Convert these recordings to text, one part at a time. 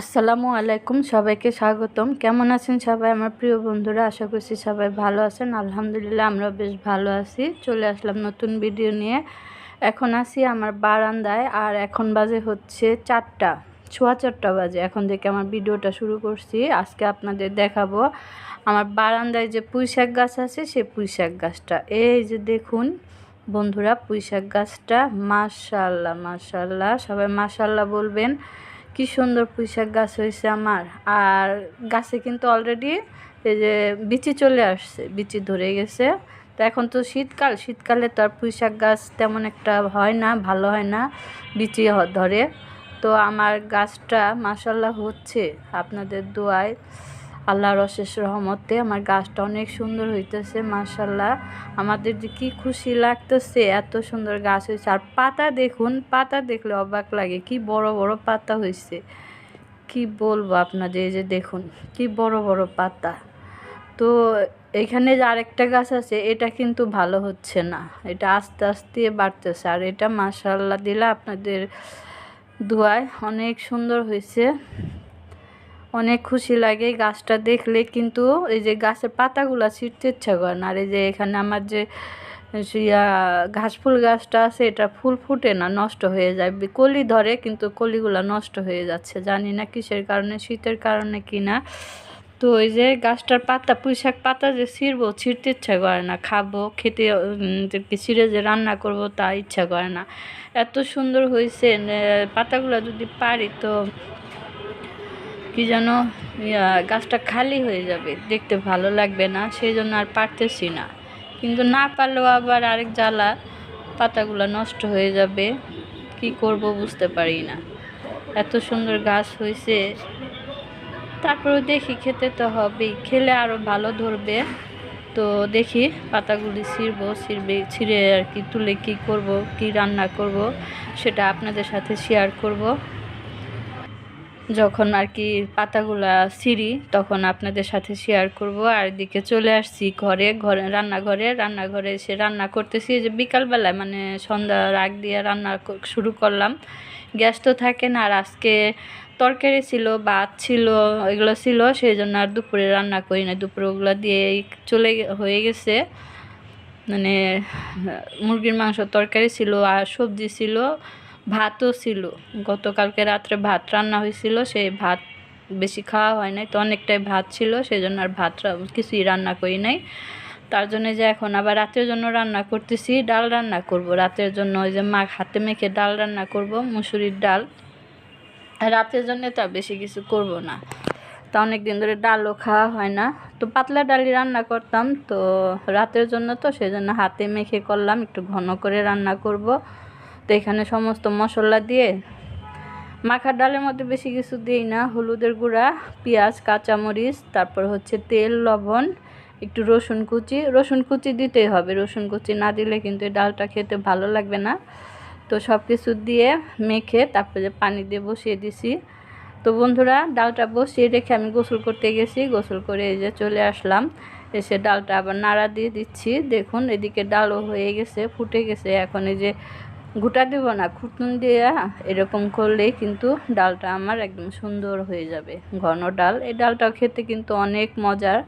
আসসালামু আলাইকুম, সবাইকে স্বাগতম। কেমন আছেন সবাই? আমার প্রিয় বন্ধুরা, আশা করছি সবাই ভালো আছেন। আলহামদুলিল্লাহ আমরা বেশ ভালো আছি। চলে আসলাম নতুন ভিডিও নিয়ে। এখন আছি আমার বারান্দায়, আর এখন বাজে হচ্ছে চারটা ছোয়া চারটা বাজে। এখন থেকে আমার ভিডিওটা শুরু করছি। আজকে আপনাদের দেখাবো আমার বারান্দায় যে পুঁই শাক গাছ আছে, সেই পুঁই শাক গাছটা। এই যে দেখুন বন্ধুরা, পুঁই শাক গাছটা, মাশাল্লাহ মাশাল্লাহ। সবাই মাশাল্লাহ বলবেন। কি সুন্দর পুঁইশাক গাছ হয়েছে আমার। আর গাছে কিন্তু অলরেডি এই যে বিচি চলে আসছে, বিচি ধরে গেছে। তো এখন তো শীতকাল, শীতকালে তো আর পুঁইশাক গাছ তেমন একটা হয় না, ভালো হয় না বিচি ধরে। তো আমার গাছটা মাসাল্লাহ হচ্ছে, আপনাদের দোয়ায়। আল্লাহর অশেষ রহমতে আমার গাছটা অনেক সুন্দর হইতেছে মার্শাল্লাহ আমাদের যে কী খুশি লাগতেছে, এত সুন্দর গাছ হয়েছে আর পাতা দেখুন, পাতা দেখলে অবাক লাগে, কি বড় বড় পাতা হয়েছে কি বলব আপনাদের, এই যে দেখুন, কি বড় বড় পাতা। তো এখানে যে আরেকটা গাছ আছে, এটা কিন্তু ভালো হচ্ছে না। এটা আস্তে আস্তে বাড়তেছে। আর এটা মাশাল্লাহ দিলে আপনাদের ধোয়ায় অনেক সুন্দর হয়েছে অনেক খুশি লাগে গাছটা দেখলে, কিন্তু এই যে গাছের পাতাগুলো ছিঁড়তে ইচ্ছা করে না। আর এই যে এখানে আমার যে ঘাস ফুল গাছটা আছে, এটা ফুল ফুটে না, নষ্ট হয়ে যায়। কলি ধরে, কিন্তু কলিগুলো নষ্ট হয়ে যাচ্ছে। জানি না কিসের কারণে, শীতের কারণে কি না। তো ওই যে গাছটার পাতা, পুঁইশাক পাতা যে ছিঁড়বো, ছিঁড়তে ইচ্ছা করে না। খাব, খেতে ছিঁড়ে যে রান্না করব তা ইচ্ছা করে না। এত সুন্দর হয়েছে পাতাগুলো যদি পারি তো কি যেন গাছটা খালি হয়ে যাবে, দেখতে ভালো লাগবে না সেই জন্য আর পারতেছি না। কিন্তু না পারলেও আবার আরেক জ্বালা, পাতাগুলো নষ্ট হয়ে যাবে, কি করব বুঝতে পারি না। এত সুন্দর গাছ হয়েছে তারপরে দেখি খেতে তো হবেই, খেলে আরও ভালো ধরবে। তো দেখি পাতাগুলি ছিঁড়বো, ছিঁড়বে, ছিঁড়ে আর কি, তুলে কি করব, কি রান্না করব, সেটা আপনাদের সাথে শেয়ার করব। যখন আর কি পাতাগুলা সিঁড়ি তখন আপনাদের সাথে শেয়ার করব। আর এদিকে চলে আসছি ঘরে ঘরে, রান্নাঘরে। রান্নাঘরে এসে রান্না করতেছি। যে বিকালবেলায় মানে সন্ধ্যার আগ দিয়ে রান্না শুরু করলাম। গ্যাস তো থাকে না, আর আজকে তরকারি ছিল, ভাত ছিল, এগুলো ছিল। সেই জন্য আর দুপুরে রান্না করি না দুপুরে ওগুলো দিয়ে চলে হয়ে গেছে। মানে মুরগির মাংস তরকারি ছিল, আর সবজি ছিল। ভাতও ছিল। গতকালকে রাত্রে ভাত রান্না হয়েছিল, সেই ভাত বেশি খাওয়া হয় নাই। তো অনেকটাই ভাত ছিল সেই জন্য আর ভাত কিছুই রান্না করি নাই। তার জন্য যে এখন আবার রাতের জন্য রান্না করতেছি, ডাল রান্না করব। রাতের জন্য ওই যে মা হাতে মেখে ডাল রান্না করব, মুসুরির ডাল। রাতের জন্য তো বেশি কিছু করব না। তা অনেক দিন ধরে ডালও খাওয়া হয় না। তো পাতলা ডালি রান্না করতাম, তো রাতের জন্য তো সেই জন্য হাতে মেখে করলাম, একটু ঘন করে রান্না করব। এখানে সমস্ত মশলা দিয়ে মাখার ডালের মধ্যে বেশি কিছু দিই না। হলুদের গুঁড়া, পেঁয়াজ, কাঁচামরিচ, তারপর হচ্ছে তেল, লবণ, একটু রসুন কুচি। রসুন কুচি দিতেই হবে। রসুন কুচি না দিলে কিন্তু এই ডালটা খেতে ভালো লাগবে না। তো সব কিছু দিয়ে মেখে তারপরে পানি দিয়ে বসিয়ে দিছি। তো বন্ধুরা, ডালটা বসিয়ে রেখে আমি গোসল করতে গেছি। গোসল করে এই যে চলে আসলাম। এসে ডালটা আবার নাড়া দিয়ে দিচ্ছি। দেখুন, এদিকে ডালও হয়ে গেছে, ফুটে গেছে। এখন এই যে গোটা দেব না, খুঁটুন দিয়ে এরকম করলে কিন্তু ডালটা আমার একদম সুন্দর হয়ে যাবে। ঘন ডাল, এই ডালটা খেতে কিন্তু অনেক মজার।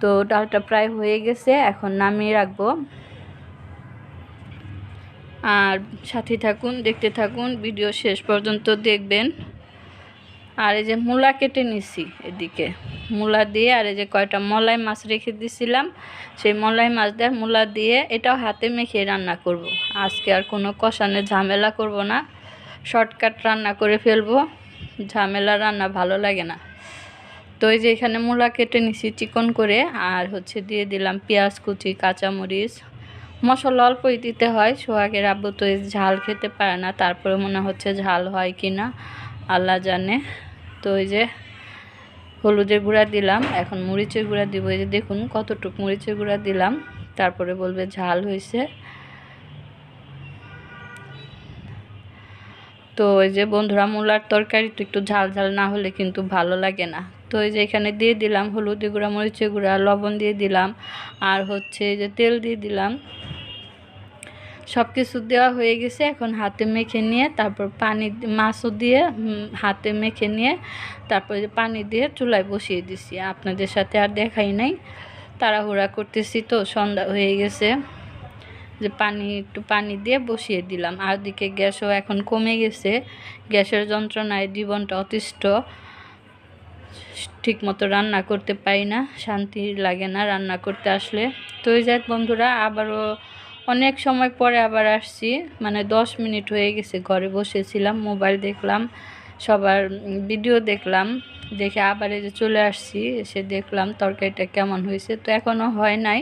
তো ডালটা প্রায় হয়ে গেছে, এখন নামিয়ে রাখব। আর সাথে থাকুন, দেখতে থাকুন, ভিডিও শেষ পর্যন্ত দেখবেন। আর এই যে মূলা কেটে নিছি এদিকে। মূলা দিয়ে আর এই যে কয়টা মলাই মাছ রেখে দিছিলাম, সেই মলাই মাছ দিয়ে মূলা দিয়ে এটাও হাতে মেখে রান্না করব। আজকে আর কোনো কষানে ঝামেলা করব না, শর্টকাট রান্না করে ফেলব, ঝামেলা রান্না ভালো লাগে না। তো এই যে এখানে মূলা কেটে নিছি চিকন করে, আর হচ্ছে দিয়ে দিলাম পেঁয়াজ, কুচি, কাঁচামরিচ। মশলা অল্পই দিতে হয়, সোহাগের আব্বু তো ঝাল খেতে পারে না, তারপরে মনে হচ্ছে ঝাল হয় কি না আল্লাহ জানে। তো ওই যে হলুদের গুঁড়া দিলাম, এখন মরিচের গুঁড়া দিব। এই যে দেখুন কতটুকু মরিচের গুঁড়া দিলাম, তারপরে বলবে ঝাল হয়েছে। তো ওই যে বন্ধুরা মূলার তরকারি তো একটু ঝাল ঝাল না হলে কিন্তু ভালো লাগে না। তো এই যে এখানে দিয়ে দিলাম হলুদের গুঁড়া, মরিচের গুঁড়া, লবণ দিয়ে দিলাম, আর হচ্ছে যে তেল দিয়ে দিলাম। সব কিছু দেওয়া হয়ে গেছে। এখন হাতে মেখে নিয়ে তারপর পানি মাছও দিয়ে হাতে মেখে নিয়ে তারপর পানি দিয়ে চুলায় বসিয়ে দিছি। আপনাদের সাথে আর দেখাই নাই। তাড়াহুড়া করতেছি তো, সন্ধ্যা হয়ে গেছে। যে পানি, একটু পানি দিয়ে বসিয়ে দিলাম। আর দিকে গ্যাসও এখন কমে গেছে। গ্যাসের যন্ত্রণায় জীবনটা অতিষ্ঠ। ঠিক মতো রান্না করতে পারি না। শান্তি লাগে না রান্না করতে আসলে। তো ওই যাক বন্ধুরা, আবারও অনেক সময় পরে আবার আসছি। মানে দশ মিনিট হয়ে গেছে, ঘরে বসেছিলাম, মোবাইল দেখলাম, সবার ভিডিও দেখলাম, দেখে আবার যে চলে আসছি, এসে দেখলাম তরকারিটা কেমন হয়েছে। তো এখনও হয় নাই,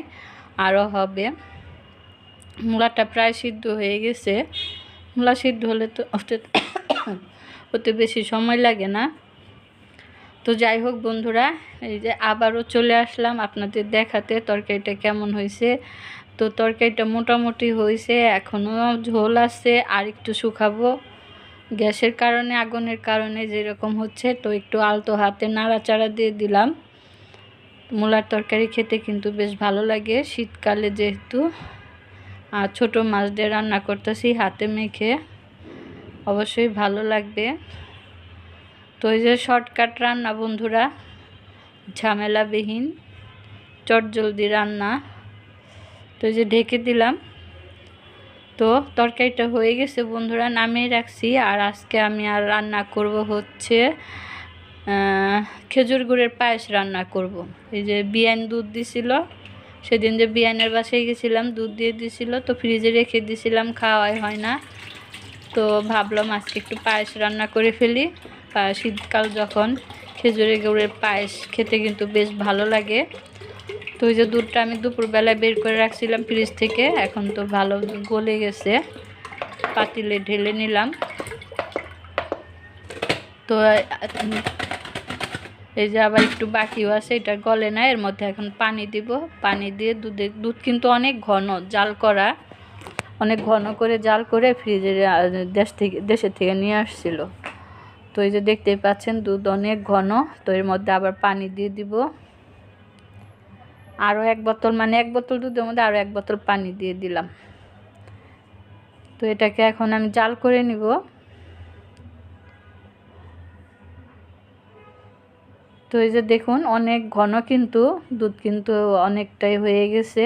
আরও হবে। মূলাটা প্রায় সিদ্ধ হয়ে গেছে। মূলা সিদ্ধ হলে তো অত বেশি সময় লাগে না। তো যাই হোক বন্ধুরা, এই যে আবারও চলে আসলাম আপনাদের দেখাতে তরকারিটা কেমন হয়েছে। তো তরকারিটা মোটামুটি হয়েছে, এখনও ঝোল আছে, আর একটু শুকাবো। গ্যাসের কারণে, আগুনের কারণে যেরকম হচ্ছে, তো একটু আলতো হাতে নাড়াচাড়া দিয়ে দিলাম। মূলার তরকারি খেতে কিন্তু বেশ ভালো লাগে, শীতকালে যেহেতু। আর ছোটো মাছ দিয়ে রান্না করতেছি হাতে মেখে, অবশ্যই ভালো লাগবে। তো এই যে শর্টকাট রান্না, বন্ধুরা, ঝামেলাবিহীন, চটজলদি রান্না। তো এই যে ঢেকে দিলাম। তো তরকারিটা হয়ে গেছে, বন্ধুরা, নামিয়ে রাখছি। আর আজকে আমি আর রান্না করব হচ্ছে খেজুর গুড়ের পায়েস রান্না করব। এই যে বিয়ান দুধ দিছিল, সেদিন যে বিয়ানের বাসায় গেছিলাম, দুধ দিয়ে দিছিল, তো ফ্রিজে রেখে দিছিলাম, খাওয়াই হয় না। তো ভাবলাম আজকে একটু পায়েস রান্না করে ফেলি। শীতকাল যখন খেজুরের গুড়ের পায়েস খেতে কিন্তু বেশ ভালো লাগে। তো ওই যে দুধটা আমি দুপুরবেলায় বের করে রাখছিলাম ফ্রিজ থেকে, এখন তো ভালো গলে গেছে। পাতিলে ঢেলে নিলাম। তো, এই যে আবার একটু বাকিও আছে, এটা গলে না, এর মধ্যে এখন পানি দিব। পানি দিয়ে দুধে, দুধ কিন্তু অনেক ঘন, জাল করা। অনেক ঘন করে জাল করে ফ্রিজে দেশ থেকে, দেশের থেকে নিয়ে আসছিল। তো এই যে দেখতেই পাচ্ছেন, দুধ অনেক ঘন, তো এর মধ্যে আবার পানি দিয়ে দিব। আরও এক বোতল মানে এক বোতল দুধের মধ্যে আরও এক বোতল পানি দিয়ে দিলাম। তো এটাকে এখন আমি জাল করে নিব। তো এই যে দেখুন, অনেক ঘন কিন্তু, দুধ কিন্তু অনেকটাই হয়ে গেছে।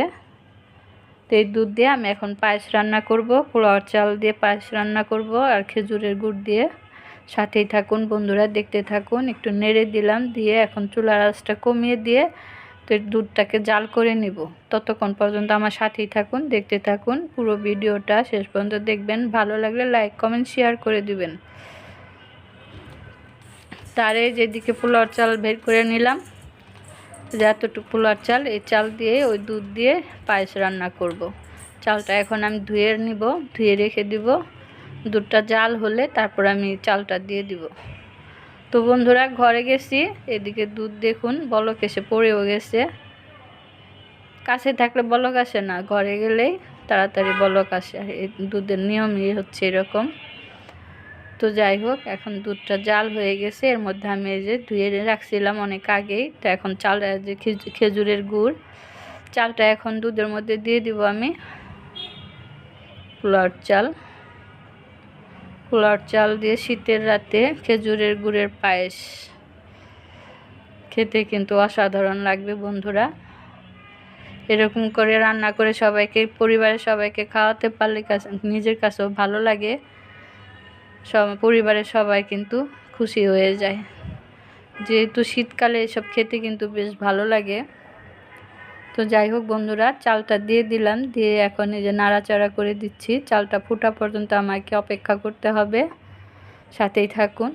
তো এই দুধ দিয়ে আমি এখন পায়েস রান্না করব পোলাওয়ার চাল দিয়ে পায়েস রান্না করব, আর খেজুরের গুড় দিয়ে। সাথেই থাকুন বন্ধুরা, দেখতে থাকুন। একটু নেড়ে দিলাম দিয়ে এখন চুলার আঁচটা কমিয়ে দিয়ে তো দুধটাকে জাল করে নিব। ততক্ষণ পর্যন্ত আমার সাথেই থাকুন, দেখতে থাকুন। পুরো ভিডিওটা শেষ পর্যন্ত দেখবেন। ভালো লাগলে লাইক, কমেন্ট, শেয়ার করে দিবেন। তারে যেদিকে পোলাওয়ার চাল বের করে নিলাম যে এতটুকু পোলাওয়ার চাল, এই চাল দিয়ে, ওই দুধ দিয়ে পায়েস রান্না করব। চালটা এখন আমি ধুয়ে নিব, ধুয়ে রেখে দিব। দুধটা জাল হলে তারপর আমি চালটা দিয়ে দিব। তো বন্ধুরা, ঘরে গেছি, এদিকে দুধ দেখুন, বলক এসে পড়েও গেছে। কাছে থাকলে বলক আসে না, ঘরে গেলেই তাড়াতাড়ি বলক আসে এই দুধের নিয়মই হচ্ছে এরকম। তো যাই হোক, এখন দুধটা জাল হয়ে গেছে, এর মধ্যে আমি এই যে ধুয়ে রাখছিলাম অনেক আগেই, তো এখন চাল যে খেজুরের গুড়, চালটা এখন দুধের মধ্যে দিয়ে দিব আমি পোলাওর চাল। পোলাওর চাল দিয়ে শীতের রাতে খেজুরের গুড়ের পায়েস। খেতে কিন্তু অসাধারণ লাগবে বন্ধুরা। এরকম করে রান্না করে সবাইকে, পরিবারের সবাইকে খাওয়াতে পারলে নিজের কাছেও ভালো লাগে। সব, পরিবারের সবাই কিন্তু খুশি হয়ে যায়। যেহেতু শীতকালে এসব খেতে কিন্তু বেশ ভালো লাগে। তো যাই হোক বন্ধুরা, চালটা দিয়ে দিলাম, দিয়ে এখন এই যে নাড়াচাড়া করে দিচ্ছি। চালটা ফুটা পর্যন্ত আমাকে অপেক্ষা করতে হবে। সাথেই থাকুন।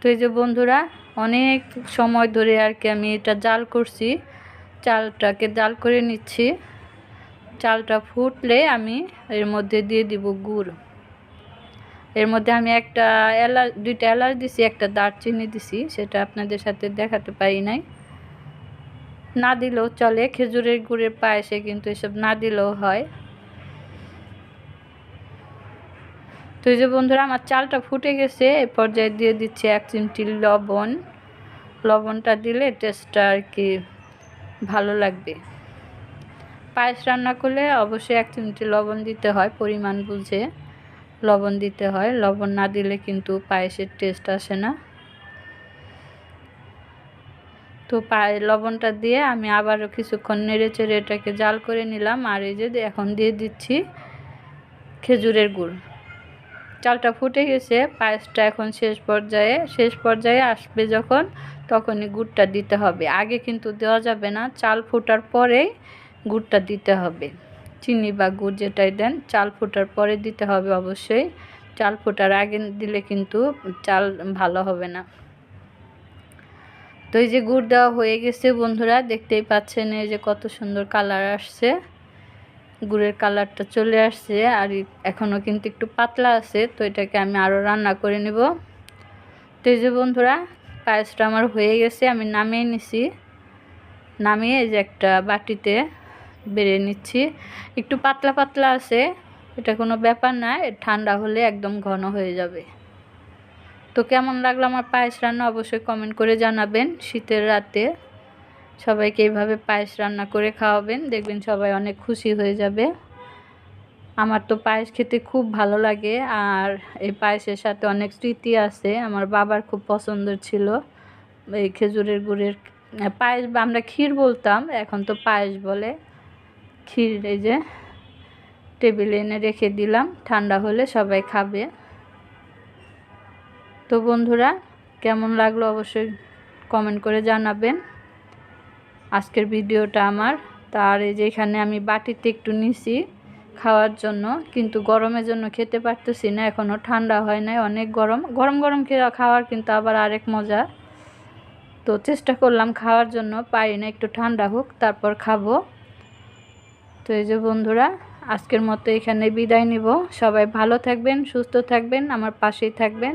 তো এই যে বন্ধুরা, অনেক সময় ধরে আর কি আমি এটা জাল করছি। চালটাকে জাল করে নিচ্ছি। চালটা ফুটলে আমি এর মধ্যে দিয়ে দিব গুড়। এর মধ্যে আমি একটা এলাচ দুইটা এলাচ দিছি, একটা দারচিনি দিছি, সেটা আপনাদের সাথে দেখাতে পারি নাই। না দিলেও চলে, খেজুরের গুড়ের পায়েসে কিন্তু এসব না দিলেও হয়। তো এই যে বন্ধুরা, আমার চালটা ফুটে গেছে, এ পর্যায়ে দিয়ে দিচ্ছি এক চিমটি লবণ। লবণটা দিলে টেস্টটা আর কি ভালো লাগবে। পায়েস রান্না করলে অবশ্যই এক চিমটি লবণ দিতে হয়, পরিমাণ বুঝে লবণ দিতে হয়। লবণ না দিলে কিন্তু পায়েসের টেস্ট আসে না। তো পায়ে লবণটা দিয়ে আমি আবারও কিছুক্ষণ নেড়ে চেড়ে এটাকে জাল করে নিলাম। আর এই যে এখন দিয়ে দিচ্ছি খেজুরের গুড়। চালটা ফুটে গেছে, পায়েসটা এখন শেষ পর্যায়ে শেষ পর্যায়ে আসবে যখন, তখনই গুড়টা দিতে হবে। আগে কিন্তু দেওয়া যাবে না, চাল ফোটার পরেই গুড়টা দিতে হবে। চিনি বা গুড় যেটাই দেন, চাল ফোটার পরে দিতে হবে অবশ্যই। চাল ফোটার আগে দিলে কিন্তু চাল ভালো হবে না। তো এই যে গুড় দেওয়া হয়ে গেছে, বন্ধুরা, দেখতেই পাচ্ছেন এই যে কত সুন্দর কালার আসছে। গুড়ের কালারটা চলে আসছে, আর এখনও কিন্তু একটু পাতলা আছে, তো এটাকে আমি আরও রান্না করে নেব। তো এই যে বন্ধুরা, পায়েসটা আমার হয়ে গেছে, আমি নামিয়ে নিছি। নামিয়ে এই যে একটা বাটিতে বেড়ে নিচ্ছি। একটু পাতলা পাতলা আছে, এটা কোনো ব্যাপার না, ঠান্ডা হলে একদম ঘন হয়ে যাবে। তো কেমন লাগল আমার পায়েস রান্না অবশ্যই কমেন্ট করে জানাবেন। শীতের রাতে সবাইকে এইভাবে পায়েস রান্না করে খাওয়াবেন, দেখবেন সবাই অনেক খুশি হয়ে যাবে। আমার তো পায়েস খেতে খুব ভালো লাগে আর এই পায়েসের সাথে অনেক স্মৃতি আছে। আমার বাবার খুব পছন্দের ছিল। এই খেজুরের গুড়ের পায়েস আমরা ক্ষীর বলতাম, এখন তো পায়েস বলে। ক্ষীর এই যে, টেবিলে এনে রেখে দিলাম, ঠান্ডা হলে সবাই খাবে। তো বন্ধুরা, কেমন লাগল অবশ্যই কমেন্ট করে জানাবেন। আজকের ভিডিওটা আমার। তার এই যে এখানে আমি বাটিতে একটু নিছি খাওয়ার জন্য, কিন্তু গরমের জন্য খেতে পারতেছি না এখনও ঠান্ডা হয় নাই, অনেক গরম। গরম গরম খাওয়ার কিন্তু আবার আরেক মজা। তো চেষ্টা করলাম খাওয়ার জন্য পারি না, একটু ঠান্ডা হোক, তারপর খাব। তো এই যে বন্ধুরা, আজকের মতো এখানে বিদায় নিব। সবাই ভালো থাকবেন, সুস্থ থাকবেন, আমার পাশেই থাকবেন।